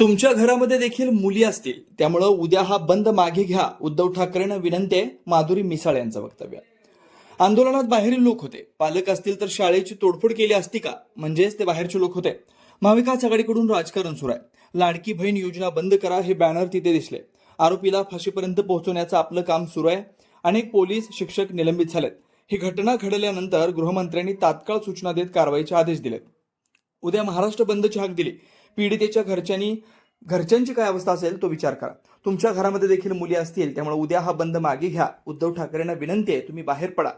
तुमच्या घरामध्ये देखील मुली असतील त्यामुळं उद्या हा बंद मागे घ्या उद्धव ठाकरेंना विनंती आहे माधुरी मिसाळ यांचं वक्तव्य. आंदोलनात बाहेरील लोक होते. पालक असतील तर शाळेची तोडफोड केली असती का? म्हणजेच ते बाहेरचे लोक होते. महाविकास आघाडीकडून राजकारण सुरू आहे. लाडकी बहीण योजना बंद करा हे बॅनर तिथे दिसले. आरोपीला फाशीपर्यंत पोहोचवण्याचं आपलं काम सुरू आहे. अनेक पोलीस शिक्षक निलंबित झालेत. ही घटना घडल्यानंतर गृहमंत्र्यांनी तात्काळ सूचना देत कारवाईचे आदेश दिलेत. उद्या महाराष्ट्र बंदची हाक दिली. पीडितेच्या घरच्यांनी घरच्यांची काय अवस्था असेल तो विचार करा. तुमच्या घरामध्ये देखील मुली असतील त्यामुळे उद्या हा बंद मागे घ्या. उद्धव ठाकरेंना विनंती आहे तुम्ही बाहेर पडा.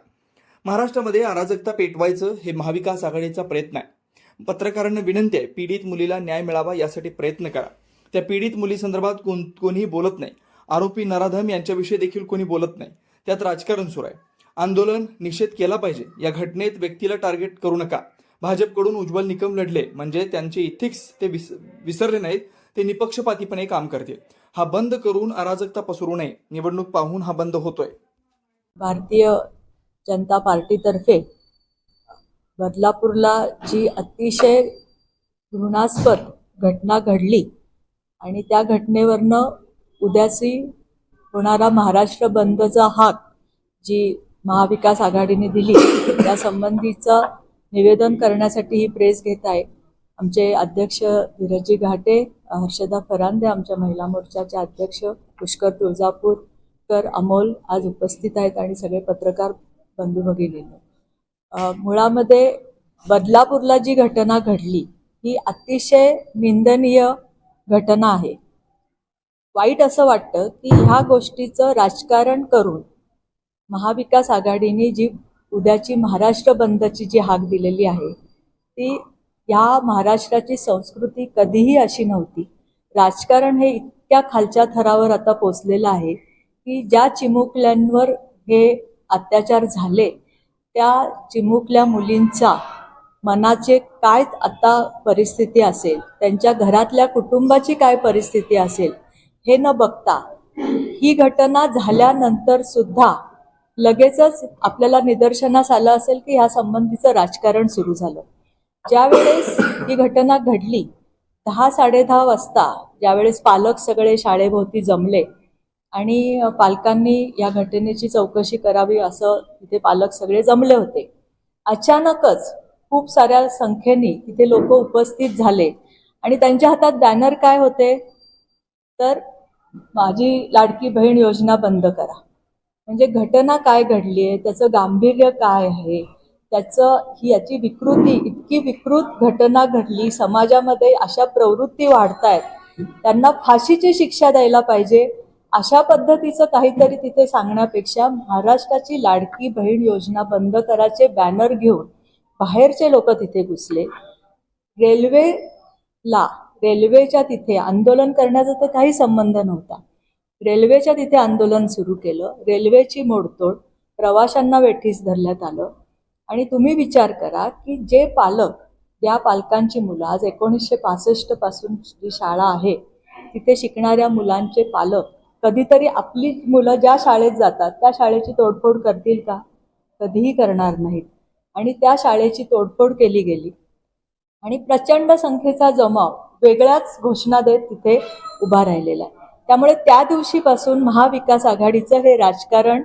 महाराष्ट्रामध्ये अराजकता पेटवायचं हे महाविकास आघाडीचा प्रयत्न आहे. पत्रकारांना विनंती आहे पीडित मुलीला न्याय मिळावा यासाठी प्रयत्न करा. त्या पीडित मुलीसंदर्भात कोण कोणीही बोलत नाही. आरोपी नराधम यांच्याविषयी देखील कोणी बोलत नाही. त्यात राजकारण सुरू आहे. आंदोलन निषेध केला पाहिजे. या घटनेत व्यक्तीला टार्गेट करू नका. भाजपकडून उज्ज्वल निकम लढले म्हणजे त्यांचे इथिक्स ते विस विसरले नाहीत ते निपक्षपातीपणे काम करतील. हा बंद करून अराजकता पसरू नये. निवडणूक पाहून हा बंद होतोय. भारतीय जनता पार्टीतर्फे बदलापूरला जी अतिशय घृणास्पद घटना घडली आणि त्या घटनेवरनं उद्याची होणारा महाराष्ट्र बंदचा हाक जी महाविकास आघाडीने दिली त्यासंबंधीचं निवेदन करण्यासाठी ही प्रेस घेत आहे. आमचे अध्यक्ष धीरजी घाटे हर्षदा फरांदे आमच्या महिला मोर्चाचे अध्यक्ष पुष्कर तुळजापूरकर अमोल आज उपस्थित आहेत आणि सगळे पत्रकार बंधू भगिनी मुळामध्ये बदलापूरला जी घटना घडली ही अतिशय निंदनीय घटना आहे. वाईट असं वाटतं की ह्या गोष्टीचं राजकारण करून महाविकास आघाडीने जी उद्याची महाराष्ट्र बंदची जी हाक दिलेली आहे ती या महाराष्ट्राची संस्कृती कधीही अशी नव्हती. राजकारण हे इतक्या खालच्या थरावर आता पोचलेलं आहे की ज्या चिमुकल्यांवर हे अत्याचार झाले त्या चिमुकल्या मुलींचा मनाचे काय आता परिस्थिती असेल त्यांच्या घरातल्या कुटुंबाची काय परिस्थिती असेल हे न बघता ही घटना झाल्यानंतर सुद्धा लगेचच आपल्याला निदर्शनास आलं असेल की ह्या संबंधीचं राजकारण सुरू झालं. ज्या वेळेस ही घटना घडली दहा साडेदहा वाजता ज्यावेळेस पालक सगळे शाळेभोवती जमले आणि पालकांनी या घटनेची चौकशी करावी असं तिथे पालक सगळे जमले होते अचानकच खूप साऱ्या संख्येने तिथे लोक उपस्थित झाले. आणि त्यांच्या हातात बॅनर काय होते? तर माझी लाडकी बहीण योजना बंद करा. म्हणजे घटना काय घडली आहे त्याचं गांभीर्य काय आहे त्याचं ही याची विकृती इतकी विकृत घटना घडली समाजामध्ये अशा प्रवृत्ती वाढत आहेत त्यांना फाशीची शिक्षा द्यायला पाहिजे अशा पद्धतीचं काहीतरी तिथे सांगण्यापेक्षा महाराष्ट्राची लाडकी बहीण योजना बंद करायचे बॅनर घेऊन बाहेरचे लोक तिथे घुसले. रेल्वेला रेल्वेच्या तिथे आंदोलन करण्याचा तर काही संबंध नव्हता. रेल्वेच्या तिथे आंदोलन सुरू केलं. रेल्वेची मोडतोड प्रवाशांना वेठीस धरण्यात आलं. आणि तुम्ही विचार करा की जे पालक या पालकांची मुलं आज एकोणीसशे पासष्टपासून जी शाळा आहे तिथे शिकणाऱ्या मुलांचे पालक कधीतरी आपली मुलं ज्या शाळेत जातात त्या शाळेची तोडफोड करतील का? कधीही करणार नाहीत. आणि त्या शाळेची तोडफोड केली गेली. आणि प्रचंड संख्येचा जमाव वेगळ्याच घोषणा देत तिथे उभा राहिलेला आहे. त्यामुळे त्या दिवशीपासून महाविकास आघाडीचं हे राजकारण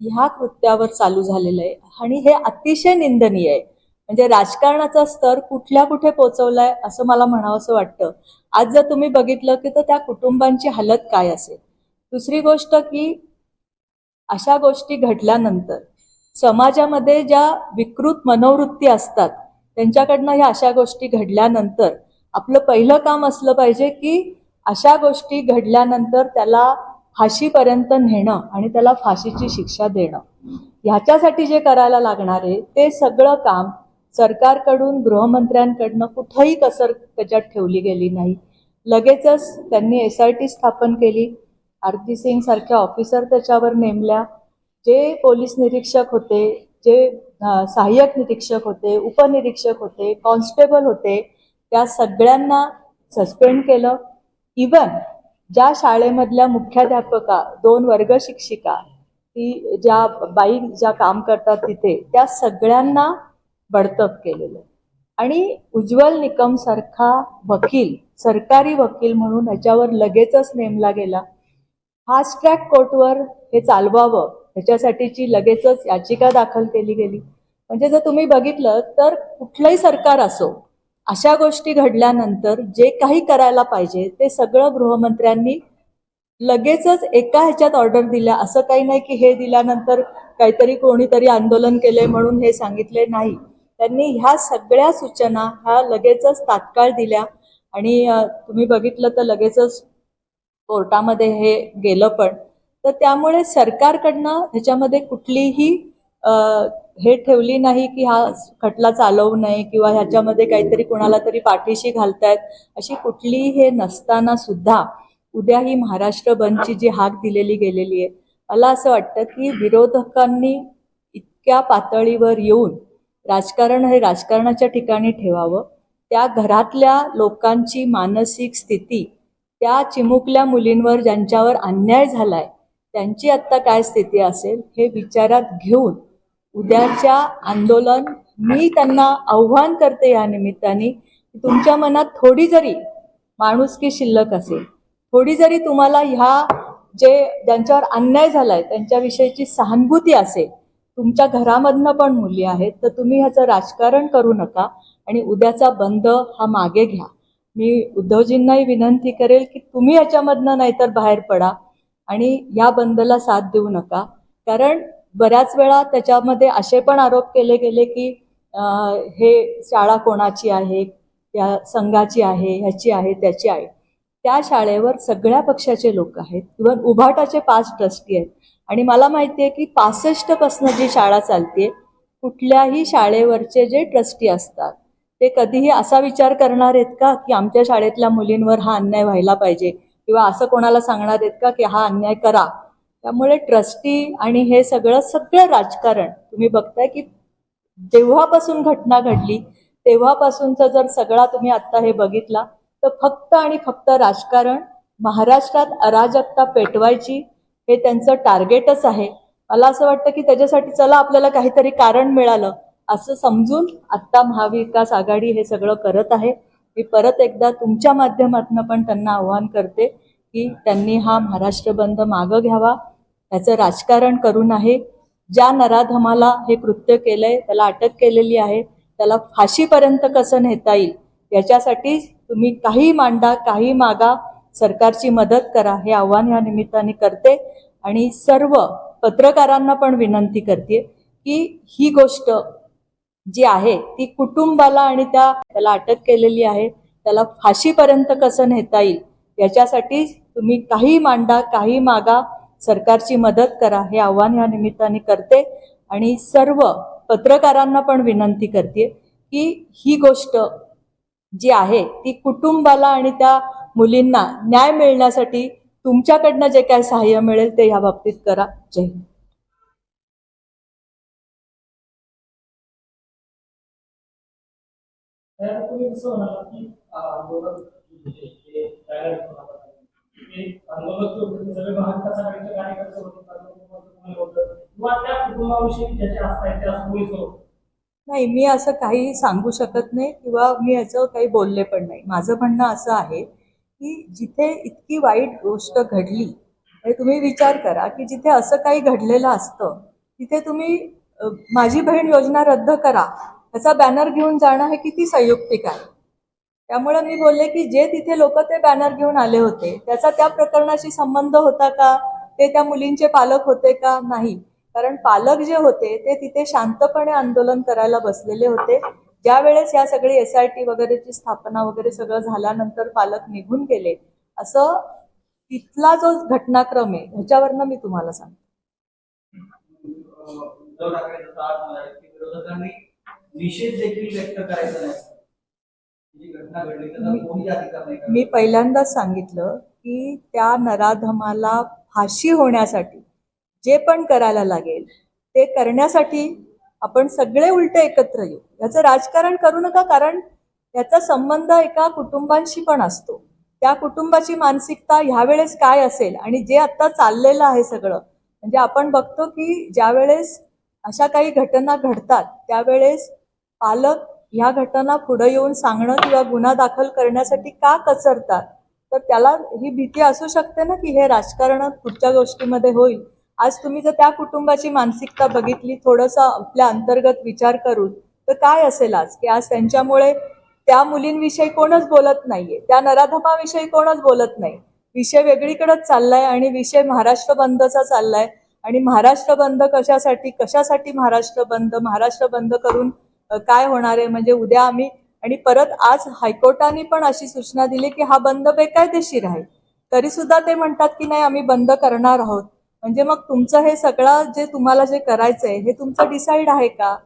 ह्या कृत्यावर चालू झालेलं आहे. आणि हे अतिशय निंदनीय आहे. म्हणजे राजकारणाचा स्तर कुठल्या कुठे पोचवलाय असं मला म्हणावंसं वाटतं. आज जर तुम्ही बघितलं की तर त्या कुटुंबांची हालत काय असेल? दुसरी गोष्ट की अशा गोष्टी घडल्यानंतर समाजामध्ये ज्या विकृत मनोवृत्ती असतात त्यांच्याकडनं ह्या अशा गोष्टी घडल्यानंतर आपलं पहिलं काम असलं पाहिजे की अशा गोष्टी घडल्यानंतर त्याला फाशीपर्यंत नेणं आणि त्याला फाशीची शिक्षा देणं. ह्याच्यासाठी जे करायला लागणार आहे ते सगळं काम सरकारकडून गृहमंत्र्यांकडनं कुठंही कसर त्याच्यात ठेवली गेली नाही. लगेचच त्यांनी एस आय टी स्थापन केली. आरती सिंग सारख्या ऑफिसर त्याच्यावर नेमल्या. जे पोलीस निरीक्षक होते जे सहाय्यक निरीक्षक होते उपनिरीक्षक होते कॉन्स्टेबल होते त्या सगळ्यांना सस्पेंड केलं. इवन ज्या शाळेमधल्या मुख्याध्यापका दोन वर्ग शिक्षिका ती ज्या बाई ज्या काम करतात तिथे त्या सगळ्यांना बडतप केलेलं आणि उज्ज्वल निकम सारखा वकील सरकारी वकील म्हणून ह्याच्यावर लगेचच नेमला गेला. फास्ट ट्रॅक कोर्टवर हे चालवावं ह्याच्यासाठीची लगेचच याचिका दाखल केली गेली. म्हणजे जर तुम्ही बघितलं तर कुठलंही सरकार असो अशा गोष्टी घडल्यानंतर जे काही करायला पाहिजे ते सगळं गृहमंत्र्यांनी लगेचच एका ह्याच्यात ऑर्डर दिल्या. असं काही नाही की हे दिल्यानंतर काहीतरी कोणीतरी आंदोलन केलंय म्हणून हे सांगितले नाही. त्यांनी ह्या सगळ्या सूचना ह्या लगेचच तात्काळ दिल्या. आणि तुम्ही बघितलं तर लगेचच कोर्टामध्ये हे गेलं पण. तर त्यामुळे सरकारकडनं ह्याच्यामध्ये कुठलीही हे ठेवली नाही की हा खटला चालवू नये किंवा ह्याच्यामध्ये काहीतरी कोणाला तरी पाठीशी घालतायत अशी कुठलीही हे नसताना सुद्धा उद्या ही महाराष्ट्र बंदची जी हाक दिलेली गेलेली आहे मला असं वाटतं की विरोधकांनी इतक्या पातळीवर येऊन राजकारण हे राजकारणाच्या ठिकाणी ठेवावं त्या घरातल्या लोकांची मानसिक स्थिती त्या चिमुकल्या मुलींवर ज्यांच्यावर अन्याय झालाय त्यांची आत्ता काय स्थिती असेल हे विचारात घेऊन उद्याच्या आंदोलन मी त्यांना आव्हान करते या निमित्ताने तुमच्या मनात थोडी जरी माणुसकी शिल्लक असेल थोडी जरी तुम्हाला ह्या जे ज्यांच्यावर अन्याय झालाय त्यांच्याविषयीची सहानुभूती असेल तुमच्या घरामधनं पण मुली आहेत तर तुम्ही ह्याचं राजकारण करू नका आणि उद्याचा बंद हा मागे घ्या. मी उद्धवजींनाही विनंती करेल की तुम्ही ह्याच्यामधनं नाहीतर बाहेर पडा आणि या बंदला साथ देऊ नका. कारण बऱ्याच वेळा त्याच्यामध्ये असे पण आरोप केले गेले की हे शाळा कोणाची आहे या संघाची आहे ह्याची आहे त्याची आहे. त्या शाळेवर सगळ्या पक्षाचे लोक आहेत. इव्हन उभाटाचे पाच ट्रस्टी आहेत. आणि मला माहिती आहे की पासष्टपासनं जी शाळा चालते कुठल्याही शाळेवरचे जे ट्रस्टी असतात ते कधीही असा विचार करणार आहेत का की आमच्या शाळेतल्या मुलींवर हा अन्याय व्हायला पाहिजे? किंवा असं कोणाला सांगणार आहेत का की हा अन्याय करा? त्यामुळे ट्रस्टी आणि हे सगळं सगळं राजकारण तुम्ही बघताय की जेव्हापासून घटना घडली तेव्हापासूनचा जर सगळा तुम्ही आत्ता हे बघितला तर फक्त आणि फक्त राजकारण महाराष्ट्रात अराजकता पेटवायची हे त्यांचं टार्गेटच आहे. मला असं वाटतं की त्याच्यासाठी चला आपल्याला काहीतरी कारण मिळालं असं समजून आत्ता महाविकास आघाडी हे सगळं करत आहे. मी परत एकदा तुमच्या माध्यमातून पण त्यांना आव्हान करते की त्यांनी हा महाराष्ट्र बंद मागं घ्यावा. ह्याचं राजकारण करून आहे. ज्या नराधमाला हे कृत्य केलंय त्याला अटक केलेली आहे त्याला फाशीपर्यंत कसं नेता येईल याच्यासाठी तुम्ही काही मांडा काही मागा सरकारची मदत करा हे आव्हान या निमित्ताने करते. आणि सर्व पत्रकारांना पण विनंती करते की ही गोष्ट जी आहे ती कुटुंबाला आणि त्या त्याला अटक केलेली आहे त्याला फाशीपर्यंत कसं नेता येईल याच्यासाठी तुम्ही काही मांडा काही मागा सरकारची मदत करा हे आव्हान या निमित्ताने करते. आणि सर्व पत्रकारांना पण विनंती करते की ही गोष्ट जी आहे ती कुटुंबाला आणि त्या मुलींना न्याय मिळण्यासाठी तुमच्याकडनं जे काय सहाय्य मिळेल ते ह्या बाबतीत करा. जय हिंद. त्यात नाही मी असं काही सांगू शकत नाही किंवा मी याचं काही बोलले पण नाही. माझं म्हणणं असं आहे की जिथे इतकी वाईट गोष्ट घडली म्हणजे तुम्ही विचार करा की जिथे असं काही घडलेलं असतं तिथे तुम्ही माझी बहीण योजना रद्द करा. त्याचा बॅनर घेऊन जाणं हे किती संयुक्तिक आहे? त्यामुळे मी बोलले की जे तिथे लोक ते बॅनर घेऊन आले होते त्याचा त्या प्रकरणाशी संबंध होता का? ते त्या मुलींचे पालक होते का? नाही. कारण पालक जे होते ते तिथे शांतपणे आंदोलन करायला बसलेले होते. ज्या वेळेस या सगळी एस आय टी वगैरेची स्थापना वगैरे सगळं झाल्यानंतर पालक निघून गेले असं तिथला जो घटनाक्रम आहे ह्याच्यावरनं मी तुम्हाला सांगते. निषेध देखील व्यक्त करायचा नाही जी घटना घडली त्याचा मी- पहिल्यांदाच सांगितलं की त्या नराधमाला फाशी होण्यासाठी जे पण करायला लागेल ते करण्यासाठी आपण सगळे उलटे एकत्र येऊ. याचं राजकारण करू नका कारण याचा संबंध एका कुटुंबांशी पण असतो. त्या कुटुंबाची मानसिकता ह्यावेळेस काय असेल आणि जे आता चाललेलं आहे सगळं म्हणजे आपण बघतो की ज्यावेळेस अशा काही घटना घडतात त्यावेळेस पालक ह्या घटना पुढे येऊन सांगणं किंवा गुन्हा दाखल करण्यासाठी का कचरतात? तर त्याला ही भीती असू शकते ना की हे राजकारण पुढच्या गोष्टीमध्ये होईल? आज तुम्ही जर त्या कुटुंबाची मानसिकता बघितली थोडंसं आपल्या अंतर्गत विचार करून तर काय असेल आज? की आज त्यांच्यामुळे त्या मुलींविषयी कोणच बोलत नाहीये त्या नराधमाविषयी कोणच बोलत नाही. विषय वेगळीकडेच चाललाय आणि विषय महाराष्ट्र बंदचा चाललाय. आणि महाराष्ट्र बंद कशासाठी कशासाठी महाराष्ट्र बंद? महाराष्ट्र बंद करून काय होणार आहे? म्हणजे उद्या आम्ही आणि परत आज हायकोर्टाने पण अशी सूचना दिली की हा बंद बेकायदेशीर आहे. तरी सुद्धा ते म्हणतात की नाही आम्ही बंद करणार आहोत. म्हणजे मग तुमचं हे सगळं जे तुम्हाला जे करायचंय हे तुमचं डिसाईड आहे का?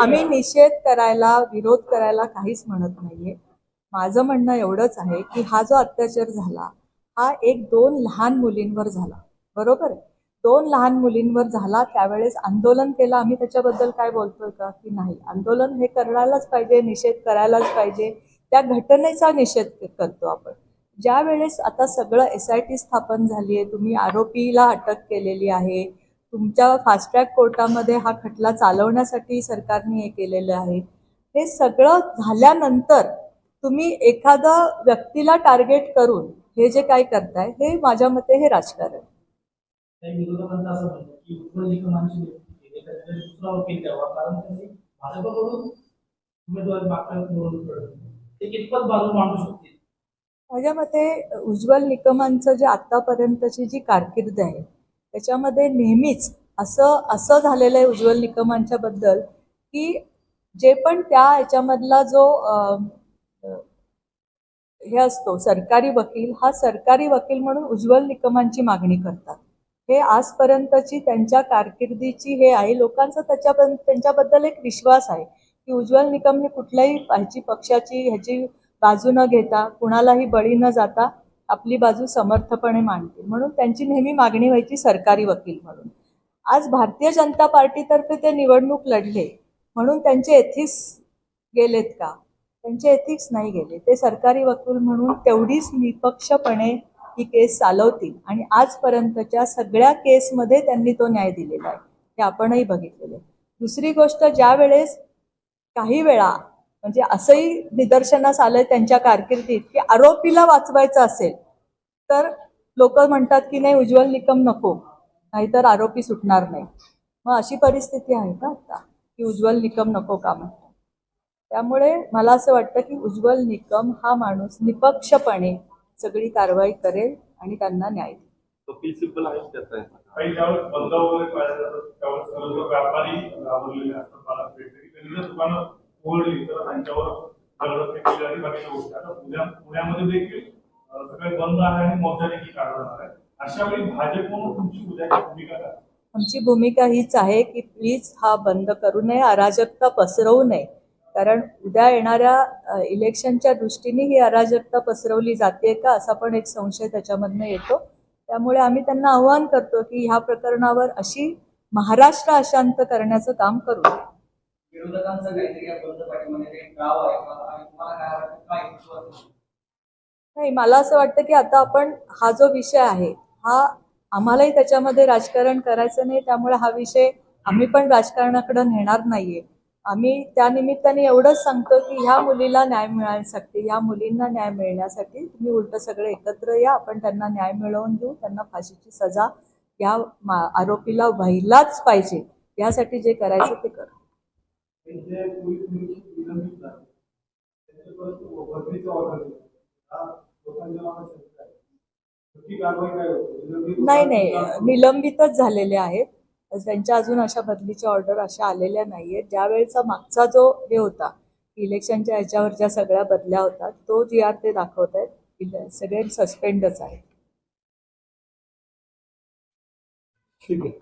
आम्ही निषेध करायला विरोध करायला काहीच म्हणत नाहीये. माझं म्हणणं एवढंच आहे की हा जो अत्याचार झाला हा एक दोन लहान मुलींवर झाला. बरोबर? आहे दोन लहान मुलींवर झाला त्यावेळेस आंदोलन केलं. आम्ही त्याच्याबद्दल काय बोलतोय का? की नाही. आंदोलन हे करायलाच पाहिजे निषेध करायलाच पाहिजे. त्या घटनेचा निषेध करतो आपण. ज्या वेळेस आता सगळं एस आय टी स्थापन झाली आहे तुम्ही आरोपीला अटक केलेली आहे तुमच्या फास्ट ट्रॅक कोर्टामध्ये हा खटला चालवण्यासाठी सरकारने हे केलेलं आहे. हे सगळं झाल्यानंतर तुम्ही एखादा व्यक्तीला टार्गेट करून हे जे काय करताय हे माझ्या मते हे राजकारण. माझ्या मते उज्ज्वल निकमांचं जे आत्तापर्यंतची जी कारकीर्द आहे त्याच्यामध्ये नेहमीच असं असं झालेलं आहे उज्ज्वल निकमांच्या बद्दल की जे पण त्या याच्यामधला जो हे असतो सरकारी वकील हा सरकारी वकील म्हणून उज्ज्वल निकमांची मागणी करतात. हे आजपर्यंतची त्यांच्या कारकिर्दीची हे आहे लोकांचा त्याच्याबद्दल त्यांच्याबद्दल एक विश्वास आहे की उज्ज्वल निकम हे कुठल्याही ह्याची पक्षाची ह्याची बाजू न घेता कुणालाही बळी न जाता आपली बाजू समर्थपणे मांडतील. म्हणून त्यांची नेहमी मागणी व्हायची सरकारी वकील म्हणून. आज भारतीय जनता पार्टीतर्फे ते निवडणूक लढले म्हणून त्यांचे एथिस गेलेत का? त्यांचे एथिक्स नाही गेले. ते सरकारी वकील म्हणून तेवढीच निपक्षपणे ही केस चालवतील. आणि आजपर्यंतच्या सगळ्या केसमध्ये त्यांनी तो न्याय दिलेला आहे. हे आपणही बघितलेलं आहे. दुसरी गोष्ट ज्या वेळेस काही वेळा म्हणजे असंही निदर्शनास आलंय त्यांच्या कारकिर्दीत की आरोपीला वाचवायचं असेल तर लोक म्हणतात की नाही उज्ज्वल निकम नको नाहीतर आरोपी सुटणार नाही. मग अशी परिस्थिती आहे का आता? की उज्ज्वल निकम नको का म्हणतात? त्यामुळे मला असं वाटतं की उज्ज्वल निकम हा माणूस निपक्षपणे सगळी कारवाई करेल आणि त्यांना न्याय देईल. वकील सिंपल आहेच त्याचा? आहे. काही ज्यावेळेस बंद वगैरे पाळले जातात त्यावेळेस सर्व जो व्यापारी राबवलेले असतात बाजारपेठेत त्यांनी जर दुकानं उघडली तर त्यांच्यावर दगड फेकली आणि बाकीच्या गोष्टी. आता पुण्या पुण्यामध्ये देखील अं, सगळे बंद आहे आणि मोर्चा देखील काढला जाणार आहे. अशा वेळी भाजप म्हणून तुमची उद्याची भूमिका काय? आमची भूमिका हीच आहे की प्लीज हा बंद करू नये अराजकता पसरवू नये. कारण उद्या येणाऱ्या इलेक्शनच्या दृष्टीने ही अराजकता पसरवली जाते का असा पण एक संशय त्याच्यामधनं येतो. त्यामुळे आम्ही त्यांना आव्हान करतो की ह्या प्रकरणावर अशी महाराष्ट्र अशांत करण्याचं काम करू? नाही मला असं वाटतं की आता आपण हा जो विषय आहे हा आम्हालाही त्याच्यामध्ये राजकारण करायचं नाही त्यामुळे हा विषय आम्ही पण राजकारणाकडे नेणार नाहीये. आम्ही त्यानिमित्ताने एवढंच सांगतो की ह्या मुलीला न्याय मिळण्यासाठी ह्या मुलींना न्याय मिळण्यासाठी तुम्ही उलट सगळे एकत्र या आपण त्यांना न्याय मिळवून देऊ त्यांना फाशीची सजा या मा- आरोपीला व्हायलाच पाहिजे. यासाठी जे करायचं ते कर. नाही नाही निलंबितच झालेले आहेत. त्यांच्या अजून अशा बदलीच्या ऑर्डर अशा आलेल्या नाहीयेत. ज्या वेळेचा मागचा जो हे होता इलेक्शनच्या ह्याच्यावर ज्या सगळ्या बदल्या होतात तो जी आर ते दाखवत आहेत. सगळे सस्पेंडच आहेत. ठीक आहे.